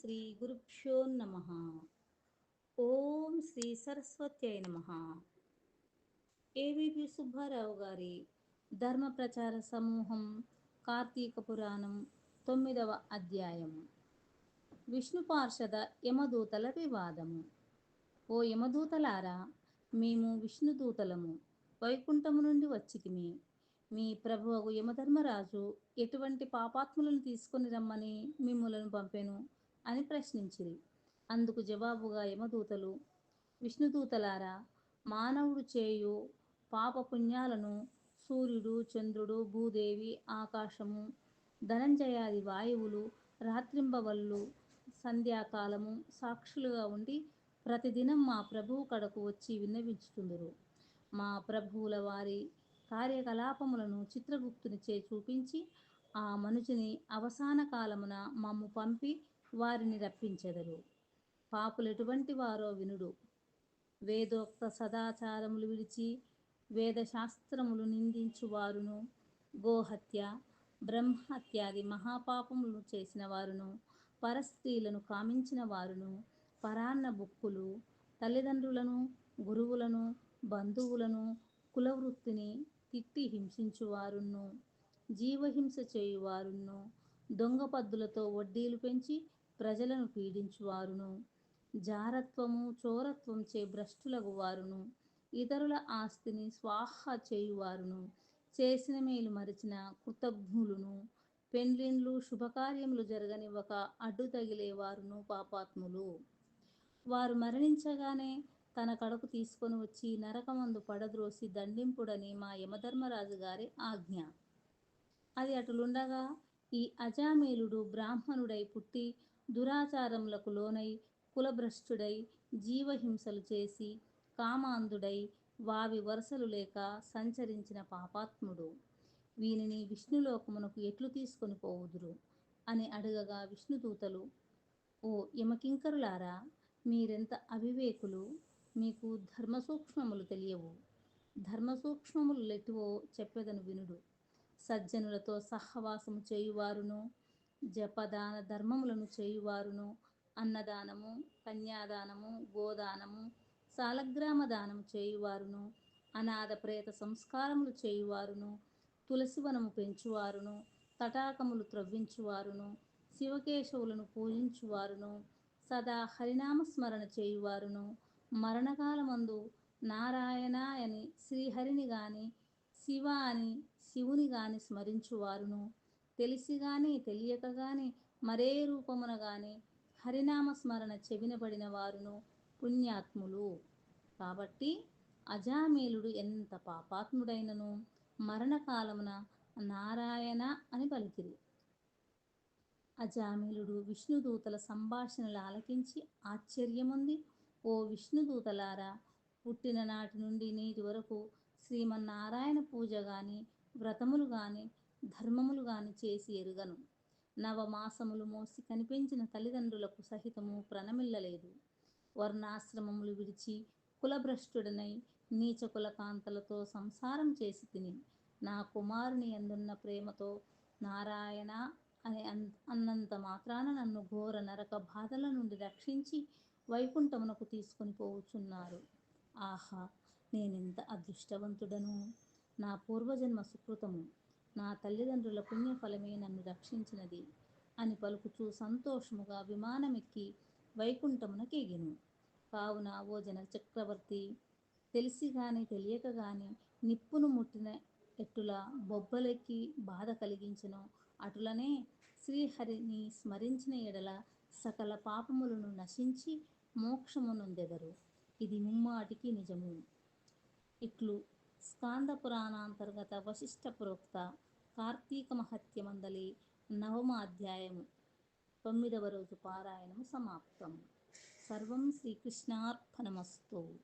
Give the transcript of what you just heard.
శ్రీ గురుభ్యో నమ. ఓం శ్రీ సరస్వత్యై నమ. ఏవిపి సుబ్బారావు గారి ధర్మ ప్రచార సమూహం కార్తీక పురాణం తొమ్మిదవ అధ్యాయం. విష్ణు పార్షద యమదూతల వివాదము. ఓ యమదూతలారా మేము విష్ణుదూతలము వైకుంఠము నుండి వచ్చితిమి. మీ ప్రభువు యమధర్మరాజు ఎటువంటి పాపాత్ములను తీసుకొని రమ్మని మిమ్ములను పంపెను? అని ప్రశ్నించిరి. అందుకు జవాబుగా యమదూతలు విష్ణుదూతలారా మానవుడు చేయు పాపపుణ్యాలను సూర్యుడు చంద్రుడు భూదేవి ఆకాశము ధనంజయాది వాయువులు రాత్రింబవళ్ళు సంధ్యాకాలము సాక్షులుగా ఉండి ప్రతిదినం మా ప్రభువు కడకు వచ్చి విన్నవించుతుందరు మా ప్రభువుల వారి కార్యకలాపములను చిత్రగుప్తునిచే చూపించి ఆ మనుషుని అవసాన కాలమున మమ్ము పంపి వారిని రప్పించెదరు. పాపులు ఎటువంటి వారో వినుడు. వేదోక్త సదాచారములు విడిచి వేదశాస్త్రములు నిందించువారును గోహత్య బ్రహ్మత్యాది మహాపాపములు చేసిన వారును. పరస్త్రీలను కామించిన వారును. పరాన్న బుక్కులు తల్లిదండ్రులను గురువులను బంధువులను కులవృత్తిని తిట్టి హింసించువారును జీవహింస చేయువారును. దొంగ పద్దులతో వడ్డీలు పెంచి ప్రజలను పీడించువారును. జారత్వము చోరత్వం చే భ్రష్టులకు వారును. ఇతరుల ఆస్తిని స్వాహ చేయువారును. చేసిన మేలు మరిచిన కృతజ్ఞులును. పెండ్లిండ్లు శుభకార్యములు జరగనివ్వక అడ్డు తగిలేవారును పాపాత్ములు. వారు మరణించగానే తన కడకు తీసుకొని వచ్చి నరకమందు పడద్రోసి దండింపుడని మా యమధర్మరాజు గారి ఆజ్ఞ. అది అటులుండగా ఈ అజామేలుడు బ్రాహ్మణుడై పుట్టి దురాచారములకు లోనై కులభ్రష్టుడై జీవహింసలు చేసి కామాంధుడై వావి వరుసలు లేక సంచరించిన పాపాత్ముడు. వీనిని విష్ణులోకమునకు ఎట్లు తీసుకొని పోవుదురు? అని అడగగా విష్ణుదూతలు ఓ యమకింకరులారా మీరెంత అవివేకులు? మీకు ధర్మసూక్ష్మములు తెలియవు. ధర్మసూక్ష్మములు లెటివో చెప్పేదను వినుడు. సజ్జనులతో సహవాసము చేయువారును జపదాన ధర్మములను చేయువారును. అన్నదానము కన్యాదానము గోదానము సాలగ్రామ దానము చేయువారును. అనాథ ప్రేత సంస్కారములు చేయువారును. తులసివనము పెంచువారును. తటాకములు త్రవ్వించువారును. శివకేశవులను పూజించువారును. సదా హరినామస్మరణ చేయువారును. మరణకాలమందు నారాయణ అని శ్రీహరిని గాని శివ అని శివుని గాని స్మరించువారును. తెలిసి గాని తెలియక గాని మరే రూపమున గాని హరినామ స్మరణ చెవినబడిన వారును పుణ్యాత్ములు. కాబట్టి అజామేలుడు ఎంత పాపాత్ముడైనను మరణకాలమున నారాయణ అని పలికిరి. అజామిలుడు విష్ణుదూతల సంభాషణలు ఆలకించి ఆశ్చర్యముంది. ఓ విష్ణుదూతలారా పుట్టిన నాటి నుండి నేటి వరకు శ్రీమన్నారాయణ పూజ గాని వ్రతములు గాని ధర్మములు గాని చేసి ఎరుగను. నవమాసములు మోసి కనిపించిన తల్లిదండ్రులకు సహితము ప్రణమిల్లలేదు. వర్ణాశ్రమములు విడిచి కులభ్రష్టుడనై నీచ కులకాంతలతో సంసారం చేసి తిని నా కుమారుని అందున్న ప్రేమతో నారాయణ అనే అన్నంత మాత్రాన నన్ను ఘోర నరక బాధల నుండి రక్షించి వైకుంఠమునకు తీసుకొని పోవుచున్నారు. ఆహా నేనెంత అదృష్టవంతుడను? నా పూర్వజన్మ సుకృతము. నా తల్లిదండ్రుల పుణ్యఫలమే నన్ను రక్షించినది అని పలుకుచూ సంతోషముగా విమానమెక్కి వైకుంఠమునకెగిను. కావున ఓ జన చక్రవర్తి తెలిసి గాని తెలియక గాని నిప్పును ముట్టిన ఎట్టులా బొబ్బలెక్కి బాధ కలిగించను. అటులనే శ్రీహరిని స్మరించిన ఎడల సకల పాపములను నశించి మోక్షమునందెదరు ఇది ముమ్మాటికి నిజము. ఇట్లు స్కాంద పురాణాంతర్గత వశిష్ట ప్రోక్త కార్తీక మహత్య మందలి నవమ అధ్యాయము తొమ్మిదవ రోజు పారాయణము సమాప్తం. సర్వం శ్రీకృష్ణార్పణమస్తు.